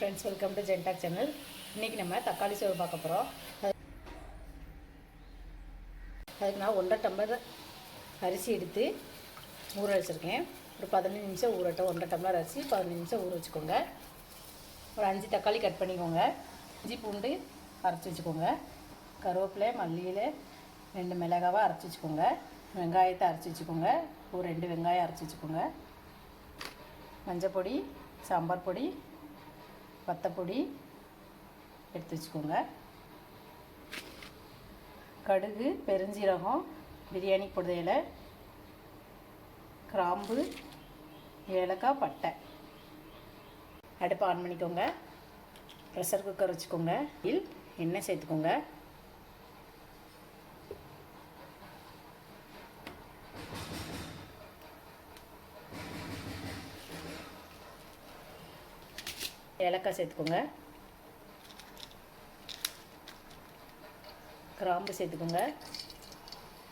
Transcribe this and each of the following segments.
Friends welcome to Gentalk channel இன்றைக்கி நம்ம தக்காளி சோறு பார்க்க போகிறோம் அதுக்கு நான் ஒன்றரை டம்ளர் அரிசி எடுத்து ஊற வச்சுருக்கேன். ஒரு பதினஞ்சு நிமிஷம் ஊறட்டும். ஒன்றரை டம்ளர் அரிசி பதினஞ்சு நிமிஷம் ஊற வச்சுக்கோங்க. ஒரு அஞ்சு தக்காளி கட் பண்ணிக்கோங்க. இஞ்சி பூண்டு அரைச்சி வச்சுக்கோங்க. கருவேப்பிலை மல்லியில் ரெண்டு மிளகாவை அரைச்சி வச்சுக்கோங்க. வெங்காயத்தை அரைச்சி வச்சுக்கோங்க. ஒரு ரெண்டு வெங்காயம் அரைச்சி வச்சுக்கோங்க. மஞ்சள் பொடி சாம்பார் பொடி வத்தப்பொடி எடுத்து வச்சுக்கோங்க. கடுகு பெருஞ்சீரகம் பிரியாணி புதையலை கிராம்பு ஏலக்காய் பட்டை. அடுப்பை ஆன் பண்ணிக்கோங்க. ப்ரெஷர் குக்கர் வச்சுக்கோங்க. இல் எண்ணெய் சேர்த்துக்கோங்க. ஏலக்காய் சேர்த்துக்கோங்க. கிராம்பு சேர்த்துக்கோங்க.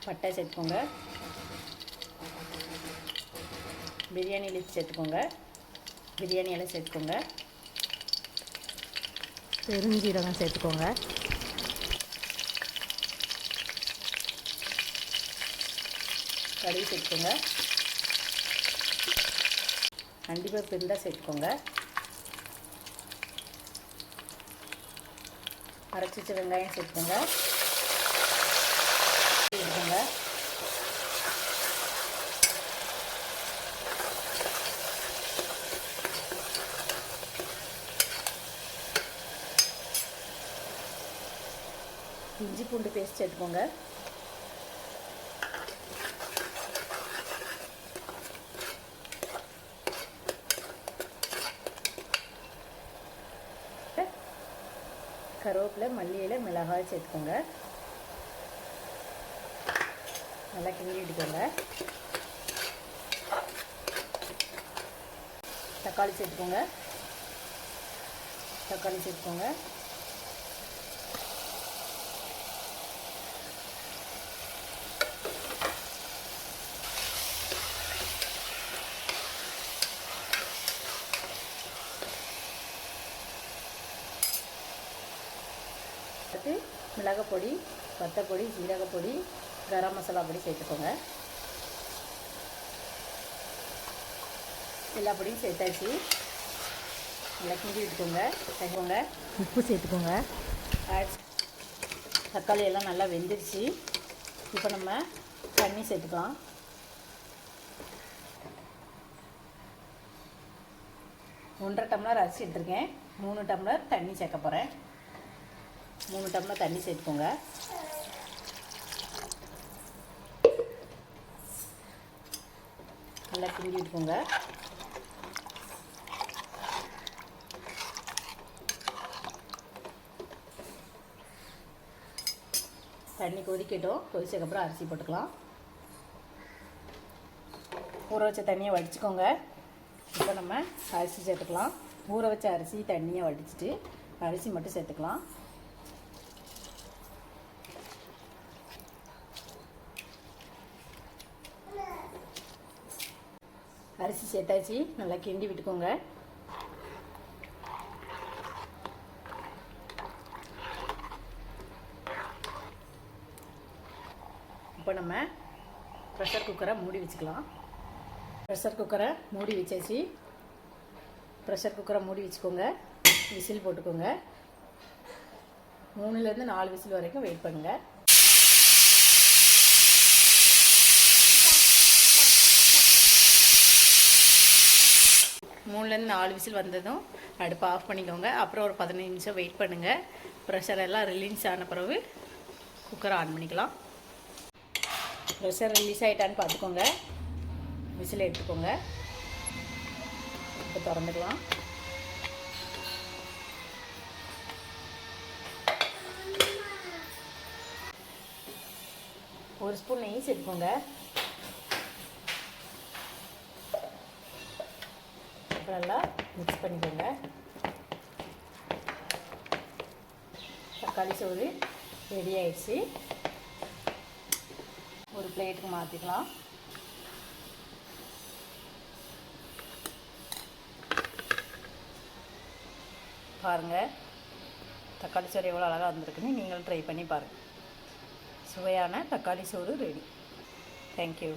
பட்டை சேர்த்துக்கோங்க. பிரியாணி லீஃப் சேர்த்துக்கோங்க. பிரியாணி இலை சேர்த்துக்கோங்க. பெருஞ்சீரகம் சேர்த்துக்கோங்க. கடுகு சேர்த்துக்கோங்க. கண்டிப்பாக இருந்தால் சேர்த்துக்கோங்க. அரைச்சி வச்ச வெங்காயம் சேர்த்துங்க சேர்த்துக்கோங்க. இஞ்சி பூண்டு பேஸ்ட் எடுத்துக்கோங்க கருவேப்பிலை மல்லியில் மிளகாய் சேர்த்துக்கோங்க நல்லா கிண்டிட்டுக்கோங்க தக்காளி சேர்த்துக்கோங்க தக்காளி சேர்த்துக்கோங்க மிளகாப்பொடி வத்தப்பொடி ஜீரகப்பொடி கரம் மசாலா பொடி சேர்த்துக்கோங்க. எல்லா பொடியும் சேர்த்தாச்சு. நல்லா கிண்டி விட்டுக்கோங்க சேர்த்துக்கோங்க. உப்பு சேர்த்துக்கோங்க. தக்காளி எல்லாம் நல்லா வெந்துருச்சு. இப்போ நம்ம தண்ணி சேர்த்துக்கலாம். ஒன்றரை டம்ளர் அரிசி எடுத்திருக்கேன். மூணு டம்ளர் தண்ணி சேர்க்க போகிறேன் மூணு டம்ளர் தண்ணி சேர்த்துக்கோங்க. நல்லா கிண்டி விட்டுக்கோங்க தண்ணி கொதிக்கட்டும். கொதிச்சதுக்கப்புறம் அரிசி போட்டுக்கலாம். ஊற வச்ச தண்ணியை வடிச்சுக்கோங்க. இப்போ நம்ம அரிசி சேர்த்துக்கலாம். ஊற வச்ச அரிசி தண்ணியை வடிச்சிட்டு அரிசி மட்டும் சேர்த்துக்கலாம். அரிசி சேர்த்தாச்சு. நல்லா கிண்டி விட்டுக்கோங்க. இப்போ நம்ம ப்ரெஷர் குக்கரை மூடி வச்சுக்கலாம். ப்ரெஷர் குக்கரை மூடி வச்சாச்சு. ப்ரெஷர் குக்கரை மூடி வச்சுக்கோங்க. விசில் போட்டுக்கோங்க. மூணுலேருந்து நாலு விசில் வரைக்கும் வெயிட் பண்ணுங்கள் மூணுலேருந்து நாலு விசில் வந்ததும் அடுப்பை ஆஃப் பண்ணிக்கோங்க. அப்புறம் ஒரு பதினஞ்சு நிமிஷம் வெயிட் பண்ணுங்கள் ப்ரெஷர் எல்லாம் ரிலீஸ் ஆன பிறகு குக்கரை ஆன் பண்ணிக்கலாம். ப்ரெஷர் ரிலீஸ் ஆகிட்டான்னு பார்த்துக்கோங்க. விசில் எடுத்துக்கோங்க. இப்போ திறந்துக்கலாம். ஒரு ஸ்பூன் நெய் சேர்த்துக்கோங்க. நல்லா மிக்ஸ் பண்ணிக்கோங்க. தக்காளி சோறு ரெடி ஆயிடுச்சு. ஒரு பிளேட்டுக்கு மாற்றிக்கலாம் பாருங்கள் தக்காளி சோறு எவ்வளோ அழகாக வந்திருக்குன்னு நீங்களும் ட்ரை பண்ணி பாருங்கள் சுவையான தக்காளி சோறு ரெடி தேங்க்யூ